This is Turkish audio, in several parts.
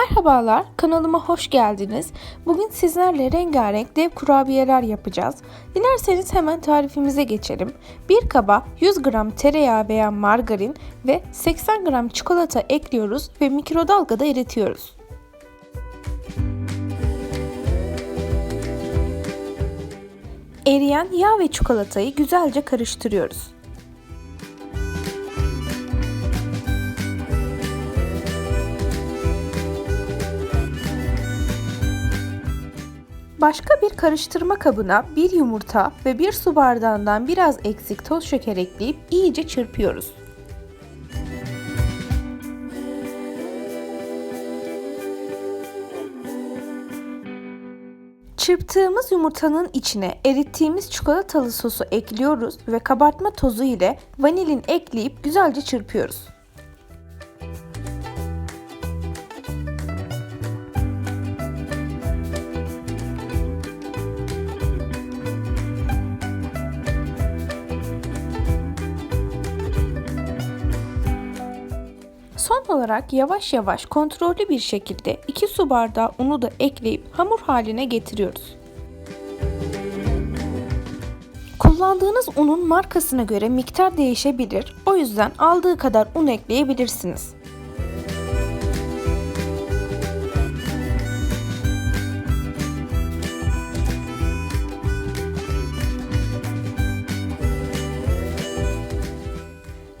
Merhabalar, kanalıma hoş geldiniz. Bugün sizlerle rengarenk dev kurabiyeler yapacağız. Dilerseniz hemen tarifimize geçelim. Bir kaba 100 gram tereyağı veya margarin ve 80 gram çikolata ekliyoruz ve mikrodalgada eritiyoruz. Eriyen yağ ve çikolatayı güzelce karıştırıyoruz. Başka bir karıştırma kabına bir yumurta ve bir su bardağından biraz eksik toz şeker ekleyip iyice çırpıyoruz. Çırptığımız yumurtanın içine erittiğimiz çikolatalı sosu ekliyoruz ve kabartma tozu ile vanilin ekleyip güzelce çırpıyoruz. Son olarak yavaş yavaş kontrollü bir şekilde 2 su bardağı unu da ekleyip hamur haline getiriyoruz. Kullandığınız unun markasına göre miktar değişebilir. O yüzden aldığı kadar un ekleyebilirsiniz.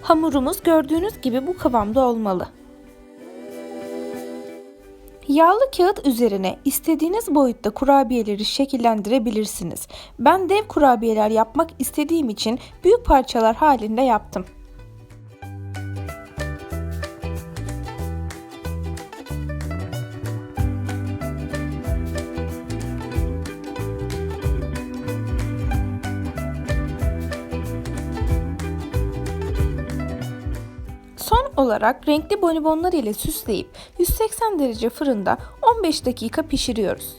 Hamurumuz gördüğünüz gibi bu kıvamda olmalı. Yağlı kağıt üzerine istediğiniz boyutta kurabiyeleri şekillendirebilirsiniz. Ben dev kurabiyeler yapmak istediğim için büyük parçalar halinde yaptım. Son olarak renkli bonibonlar ile süsleyip 180 derece fırında 15 dakika pişiriyoruz.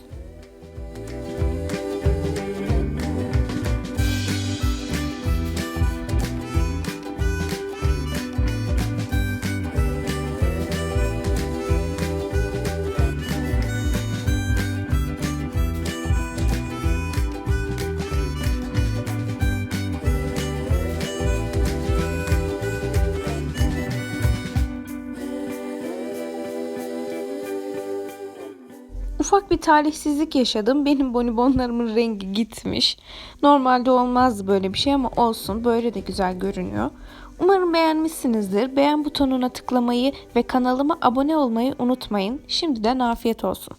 Ufak bir talihsizlik yaşadım. Benim bonibonlarımın rengi gitmiş. Normalde olmazdı böyle bir şey ama olsun. Böyle de güzel görünüyor. Umarım beğenmişsinizdir. Beğen butonuna tıklamayı ve kanalıma abone olmayı unutmayın. Şimdiden afiyet olsun.